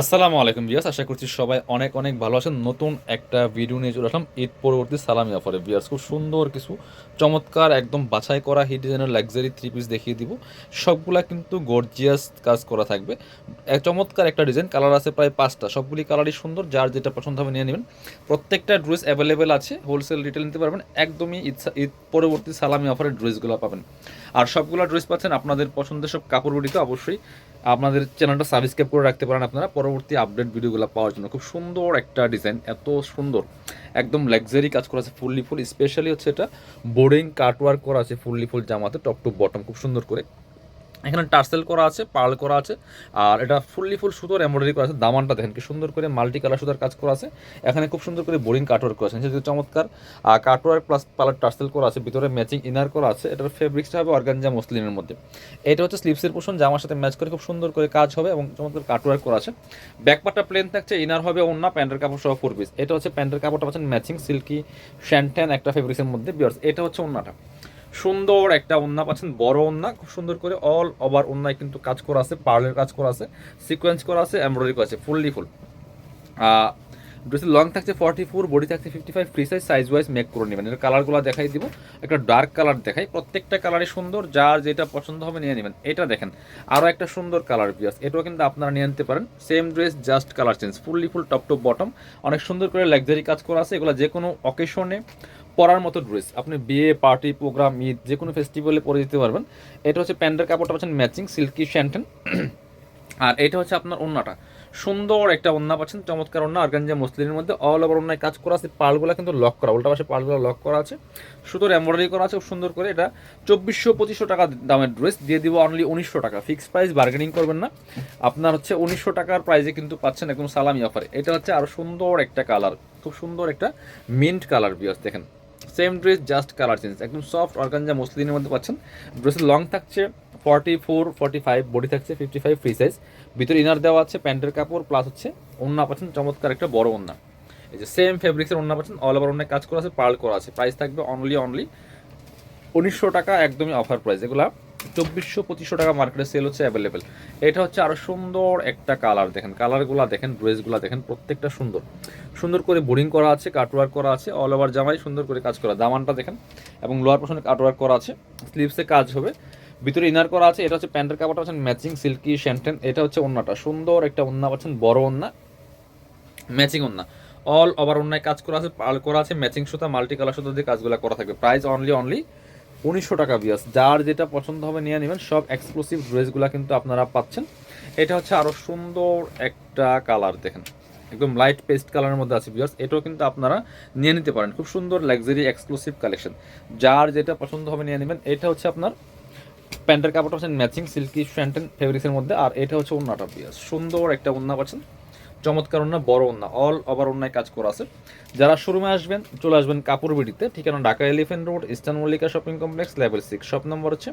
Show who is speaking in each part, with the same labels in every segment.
Speaker 1: আসসালামু আলাইকুম বিয়াস আশা করছি সবাই অনেক অনেক ভালো আছেন। নতুন একটা ভিডিও নিয়ে চলে আসলাম ঈদ পরবর্তী সালামি অফারে। বিয়াস খুব সুন্দর কিছু, চমৎকার, একদম বাছাই করা হিট ডিজাইনের লাক্সারি থ্রি পিস দেখিয়ে দিব। সবগুলা কিন্তু গর্জিয়াস কাজ করা থাকবে। এক চমৎকার একটা ডিজাইন কালার আছে প্রায় পাঁচটা। সবগুলি কালারই সুন্দর, যার যেটা পছন্দ হবে নিয়ে নেবেন। প্রত্যেকটা ড্রেস অ্যাভেলেবেল আছে হোলসেল রিটেল নিতে পারবেন। একদমই ঈদ ঈদ পরবর্তী সালামি অফারের ড্রেসগুলো পাবেন। আর সবগুলো ড্রেস পাচ্ছেন আপনাদের পছন্দের সব কাপড় বুটিতে অবশ্যই আপনাদের চ্যানেলটা সাবস্ক্রাইব করে রাখতে পারেন আপনারা। পরবর্তী আপডেট ভিডিওগুলো পাওয়ার জন্য। খুব সুন্দর একটা ডিজাইন এত সুন্দর। একদম লাক্সারি কাজ করা আছে, ফুললি ফুল স্পেশালি হচ্ছে এটা বোর্ডিং কাটওয়ার্ক করা আছে, ফুললি ফুল জামাতে টপ টু বটম খুব সুন্দর করে। এখানে টার্সেল করা আছে, পার্ল করা আছে, আর এটা ফুললি ফুল সুতোর এমব্রয়ডারি করা আছে। দামানটা দেখেন কি সুন্দর করে মাল্টি কালার সুতার কাজ করা আছে। এখানে খুব সুন্দর করে বোরিং কাটওয়ার্ক করা আছে। যেহেতু চমৎকার। আর কাটওয়ার্ক প্লাস পালার টার্সেল করা আছে, ভিতরে ম্যাচিং ইনার করা আছে। এটার ফেব্রিক্সটা হবে অর্গানজা মসলিনের মধ্যে। এটা হচ্ছে স্লিপসের পোষণ জামার সাথে ম্যাচ করে খুব সুন্দর করে কাজ হবে এবং চমৎকার কাটওয়ার্ক করা আছে। ব্যাকপারটা প্লেন থাকছে ইনার হবে অন্য প্যান্টের কাপড় সহ ফোর পিস এটা হচ্ছে প্যান্টের কাপড়টা পাচ্ছেন ম্যাচিং সিল্কি শ্যান্ট্যান একটা ফেব্রিক্সের মধ্যে বিয়ার্স এটা হচ্ছে অন্যটা সুন্দর একটা ওন্না পাচ্ছেন, বড় ওন্না খুব সুন্দর করে অল ওভার ওন্নায় কিন্তু কাজ করা আছে পার্লের কাজ করা আছে সিকোয়েন্স করা আছে এমব্রয়ডারি করা আছে ফুললি ফুল ড্রেসের লং থাকছে ফর্টি ফোর বডি থাকছে fifty five free size size wise make করে নেবেন। এর কালারগুলো দেখাই দিব। একটা ডার্ক কালার দেখাই। প্রত্যেকটা কালারই সুন্দর, যার যেটা পছন্দ হবে নিয়ে নেবেন। এটা দেখেন, আরও একটা সুন্দর কালার পিয়াস এটাও কিন্তু আপনারা নিয়ে নিতে পারেন। Same dress just colour change fully full top top bottom অনেক সুন্দর করে লাক্সারি কাজ করা আছে। এগুলো যে কোনো অকেশনে পরার মতো ড্রেস আপনি বিয়ে পার্টি প্রোগ্রাম ঈদ যে কোনো ফেস্টিভ্যালে পরে দিতে পারবেন। এটা হচ্ছে প্যান্টের কাপড়টা পাচ্ছেন ম্যাচিং সিল্কি শ্যান্টেন আর এটা হচ্ছে আপনার ওন্নাটা। সুন্দর একটা ওন্না পাচ্ছেন, চমৎকার ওন্না, অর্গানজা মসলিনের মধ্যে অল ওভার ওন্নায় কাজ করা আছে পালগুলো কিন্তু লক করা, উল্টা পাশে পালগুলো লক করা আছে। সুতোর এমব্রয়ডারি করা আছে, খুব সুন্দর করে এটা। চব্বিশশো পঁচিশশো টাকা দামের ড্রেস দিয়ে দিব অনলি উনিশশো টাকা। ফিক্সড প্রাইস বার্গেনিং করবেন না। আপনার হচ্ছে উনিশশো টাকার প্রাইসে কিন্তু পাচ্ছেন একদম সালামি অফারে এটা হচ্ছে আরও সুন্দর একটা কালার খুব সুন্দর একটা মিন্ট কালার বিয়াস দেখেন। Same dress just colour change একদম সফট অর্গানজা মসলিনের মধ্যে পাচ্ছেন। ড্রেসের লং থাকছে forty four forty five body থাকছে ফিফটি ফাইভ ফ্রি সাইজ ভিতরে ইনার দেওয়া আছে, প্যান্টের কাপড় প্লাস হচ্ছে ওন্না পাচ্ছেন, চমৎকার একটা বড় ওনা এই যে সেম ফেব্রিক্সের ওন্না পাচ্ছেন অল ওভার অনেক কাজ করা আছে পার্ল করা আছে। প্রাইস থাকবে অনলি অনলি উনিশশো টাকা, একদমই অফার প্রাইস এগুলা চব্বিশশো পঁচিশশো টাকা মার্কেটে সেল হচ্ছে অ্যাভেলেবেল এটা হচ্ছে আরও সুন্দর একটা কালার দেখেন। কালারগুলো দেখেন ড্রেসগুলো দেখেন, প্রত্যেকটা সুন্দর। সুন্দর করে বোরিং করা আছে কাটওয়ার্ক করা আছে অল ওভার জামাই সুন্দর করে কাজ করা। দামানটা দেখেন এবং লোয়ার পোর্শনে কাটওয়ার্ক করা আছে। স্লিভসে কাজ হবে। ভিতরে ইনার করা আছে, এটা হচ্ছে প্যান্টের কাপড়টা পাচ্ছেন ম্যাচিং সিল্কি শ্যান্টেন এটা হচ্ছে ওন্নাটা। সুন্দর একটা ওন্না পাচ্ছেন, বড় ওন্না ম্যাচিং ওন্না। অল ওভার অন্যায় কাজ করা আছে, পাল করা আছে ম্যাচিং সুতা মাল্টি কালার সুতা দিয়ে কাজগুলো করা থাকবে। প্রাইস অনলি অনলি উনিশশো টাকা বিয়াস যার যেটা পছন্দ হবে নিয়ে নেবেন, সব এক্সক্লুসিভ ড্রেসগুলো কিন্তু আপনারা পাচ্ছেন। এটা হচ্ছে আরও সুন্দর একটা কালার দেখেন। একদম লাইট পেস্ট কালারের মধ্যে আছে বিয়ার্স এটাও কিন্তু আপনারা নিয়ে নিতে পারেন। খুব সুন্দর লাক্সারি এক্সক্লুসিভ কালেকশন যার যেটা পছন্দ হবে নিয়ে নেবেন, এটা হচ্ছে আপনার প্যান্টের কাপড়টা পাচ্ছেন ম্যাচিং সিল্কি শ্যান্টেন ফেব্রিক্সের মধ্যে। আর এটা হচ্ছে ওন্নাটা বিয়ার্স সুন্দর একটা ওন্না পাচ্ছেন। চমৎকার অন্য, বড় অন্য অল ওভার ওন্নায় কাজ করা আছে। যারা শোরুমে আসবেন, চলে আসবেন কাপড় বিডিতে, ঠিকানা Dhaka elephant road eastern Mallika shopping complex level six shop number হচ্ছে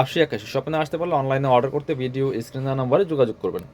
Speaker 1: আশি একাশি। শপিংয়ে আসতে পারলে অনলাইনে অর্ডার করতে ভিডিও স্ক্রিন নাম্বারে যোগাযোগ করবেন।